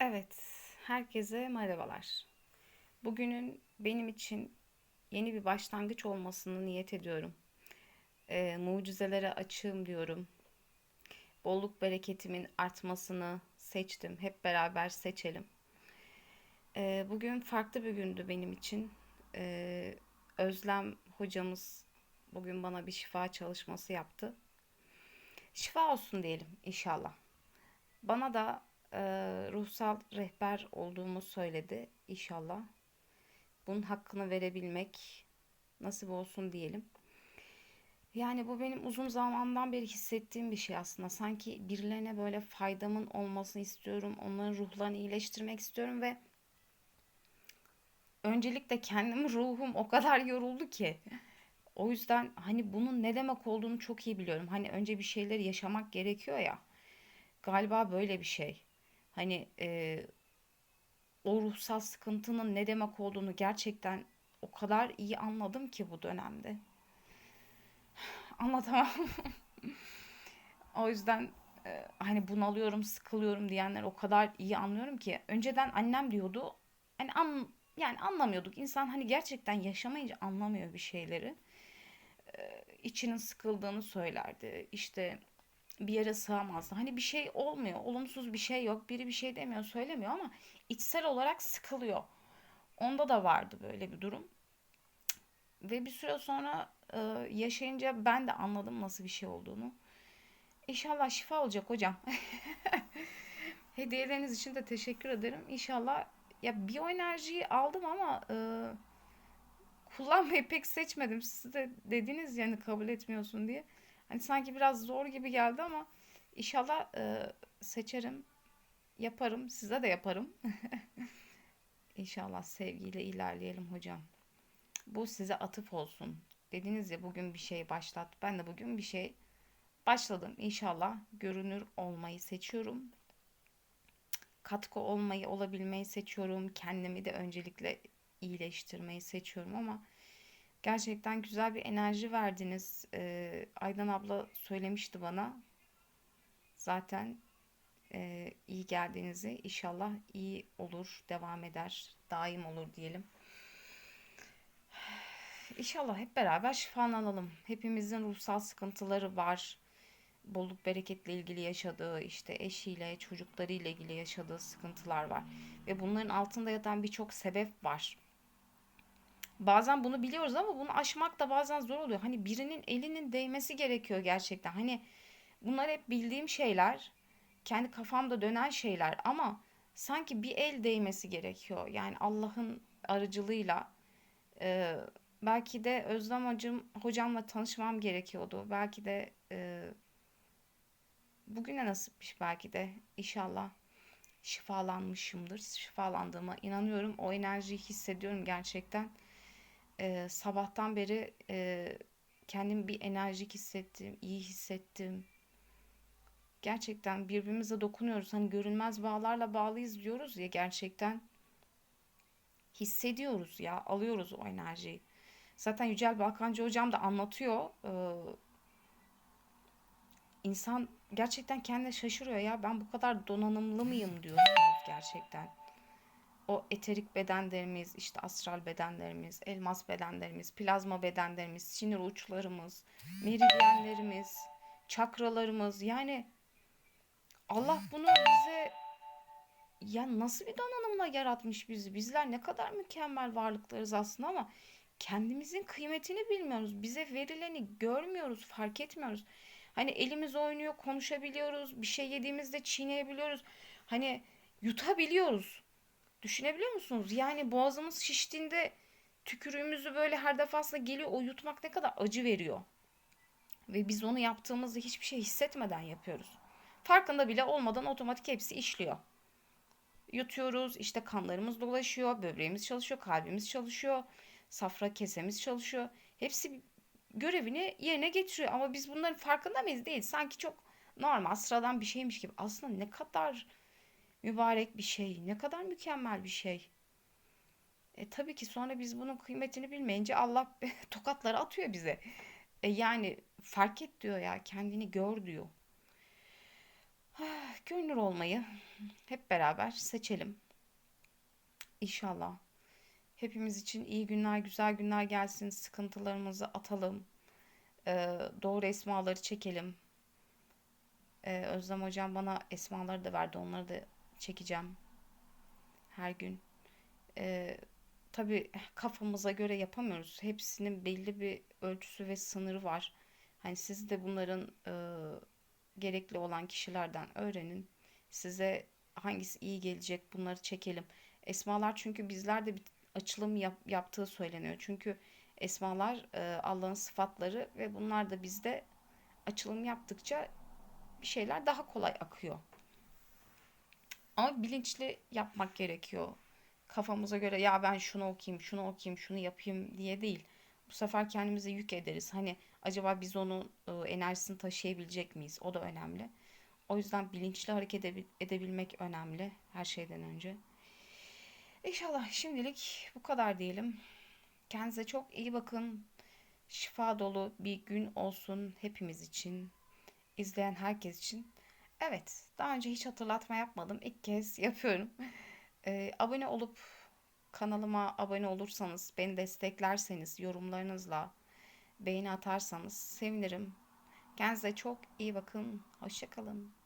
Evet, herkese merhabalar. Bugünün benim için yeni bir başlangıç olmasını niyet ediyorum. Ee, mucizelere açığım diyorum. Bolluk bereketimin artmasını seçtim. Hep beraber seçelim. Ee, bugün farklı bir gündü benim için. Ee, Özlem hocamız bugün bana bir şifa çalışması yaptı. Şifa olsun diyelim inşallah. Bana da e, ruhsal rehber olduğumu söyledi inşallah. Bunun hakkını verebilmek nasip olsun diyelim. Yani bu benim uzun zamandan beri hissettiğim bir şey aslında. Sanki birilerine böyle faydamın olmasını istiyorum. Onların ruhlarını iyileştirmek istiyorum ve öncelikle kendim ruhum o kadar yoruldu ki. O yüzden hani bunun ne demek olduğunu çok iyi biliyorum. Hani önce bir şeyleri yaşamak gerekiyor ya. Galiba böyle bir şey. Hani e, o ruhsal sıkıntının ne demek olduğunu gerçekten o kadar iyi anladım ki bu dönemde. Anlatamam. O yüzden e, hani bunalıyorum, sıkılıyorum diyenler o kadar iyi anlıyorum ki. Önceden annem diyordu. Hani an, yani anlamıyorduk. İnsan hani gerçekten yaşamayınca anlamıyor bir şeyleri. E, içinin sıkıldığını söylerdi. İşte bir yere sığamazdı. Hani bir şey olmuyor, olumsuz bir şey yok. Biri bir şey demiyor, söylemiyor ama içsel olarak sıkılıyor. Onda da vardı böyle bir durum. Ve bir süre sonra e, yaşayınca ben de anladım nasıl bir şey olduğunu. İnşallah şifa olacak hocam. Hediyeleriniz için de teşekkür ederim. İnşallah ya biyoenerjiyi aldım ama e, kullanmayı pek seçmedim. Siz de dediniz yani kabul etmiyorsun diye. Hani sanki biraz zor gibi geldi ama inşallah e, seçerim, yaparım, size de yaparım. İnşallah sevgiyle ilerleyelim hocam. Bu size atıf olsun. Dediniz ya bugün bir şey başlat. Ben de bugün bir şey başladım. İnşallah görünür olmayı seçiyorum. Katkı olmayı, olabilmeyi seçiyorum. Kendimi de öncelikle iyileştirmeyi seçiyorum ama Gerçekten güzel bir enerji verdiniz. Ee, Aydan abla söylemişti bana. Zaten e, iyi geldiğinizi inşallah iyi olur, devam eder, daim olur diyelim. İnşallah hep beraber şifalanalım. Hepimizin ruhsal sıkıntıları var. Bolluk bereketle ilgili yaşadığı, işte eşiyle, çocuklarıyla ilgili yaşadığı sıkıntılar var. Ve bunların altında yatan birçok sebep var. Bazen bunu biliyoruz ama bunu aşmak da bazen zor oluyor. Hani birinin elinin değmesi gerekiyor gerçekten. Hani bunlar hep bildiğim şeyler. Kendi kafamda dönen şeyler ama sanki bir el değmesi gerekiyor. Yani Allah'ın aracılığıyla e, belki de Özlem hocam, hocamla tanışmam gerekiyordu. Belki de e, bugüne nasipmiş belki de inşallah şifalanmışımdır. Şifalandığıma inanıyorum. O enerjiyi hissediyorum gerçekten e, sabahtan beri e, kendimi bir enerjik hissettim, iyi hissettim. Gerçekten birbirimize dokunuyoruz. Hani görünmez bağlarla bağlıyız diyoruz ya gerçekten. Hissediyoruz ya, alıyoruz o enerjiyi. Zaten Yücel Balkancı hocam da anlatıyor. Ee, insan gerçekten kendine şaşırıyor ya. Ben bu kadar donanımlı mıyım diyorsunuz gerçekten o eterik bedenlerimiz, işte astral bedenlerimiz, elmas bedenlerimiz, plazma bedenlerimiz, sinir uçlarımız, meridyenlerimiz, çakralarımız yani Allah bunu bize ya nasıl bir donanımla yaratmış bizi? Bizler ne kadar mükemmel varlıklarız aslında ama kendimizin kıymetini bilmiyoruz. Bize verileni görmüyoruz, fark etmiyoruz. Hani elimiz oynuyor, konuşabiliyoruz, bir şey yediğimizde çiğneyebiliyoruz. Hani yutabiliyoruz. Düşünebiliyor musunuz? Yani boğazımız şiştiğinde tükürüğümüzü böyle her defasında geliyor. O yutmak ne kadar acı veriyor. Ve biz onu yaptığımızda hiçbir şey hissetmeden yapıyoruz. Farkında bile olmadan otomatik hepsi işliyor. Yutuyoruz, işte kanlarımız dolaşıyor, böbreğimiz çalışıyor, kalbimiz çalışıyor, safra kesemiz çalışıyor. Hepsi görevini yerine getiriyor ama biz bunların farkında mıyız? Değil. Sanki çok normal, sıradan bir şeymiş gibi. Aslında ne kadar mübarek bir şey. Ne kadar mükemmel bir şey. E tabii ki sonra biz bunun kıymetini bilmeyince Allah tokatları atıyor bize. E yani fark et diyor ya kendini gör diyor. Gönül olmayı hep beraber seçelim. İnşallah. Hepimiz için iyi günler, güzel günler gelsin. Sıkıntılarımızı atalım. Ee, doğru esmaları çekelim. Ee, Özlem hocam bana esmaları da verdi. Onları da çekeceğim her gün. Ee, tabii kafamıza göre yapamıyoruz. Hepsinin belli bir ölçüsü ve sınırı var. Hani siz de bunların e, gerekli olan kişilerden öğrenin. Size hangisi iyi gelecek bunları çekelim. Esmalar çünkü bizler de bir açılım yap- yaptığı söyleniyor. Çünkü esmalar e, Allah'ın sıfatları ve bunlar da bizde açılım yaptıkça bir şeyler daha kolay akıyor. Ama bilinçli yapmak gerekiyor. Kafamıza göre ya ben şunu okuyayım, şunu okuyayım, şunu yapayım diye değil. Bu sefer kendimize yük ederiz. Hani acaba biz onun e, enerjisini taşıyabilecek miyiz? O da önemli. O yüzden bilinçli hareket edebil- edebilmek önemli her şeyden önce. İnşallah şimdilik bu kadar diyelim. Kendinize çok iyi bakın. Şifa dolu bir gün olsun hepimiz için, izleyen herkes için. Evet, daha önce hiç hatırlatma yapmadım. İlk kez yapıyorum. Ee, abone olup kanalıma abone olursanız, beni desteklerseniz, yorumlarınızla beğeni atarsanız sevinirim. Kendinize çok iyi bakın. Hoşça kalın.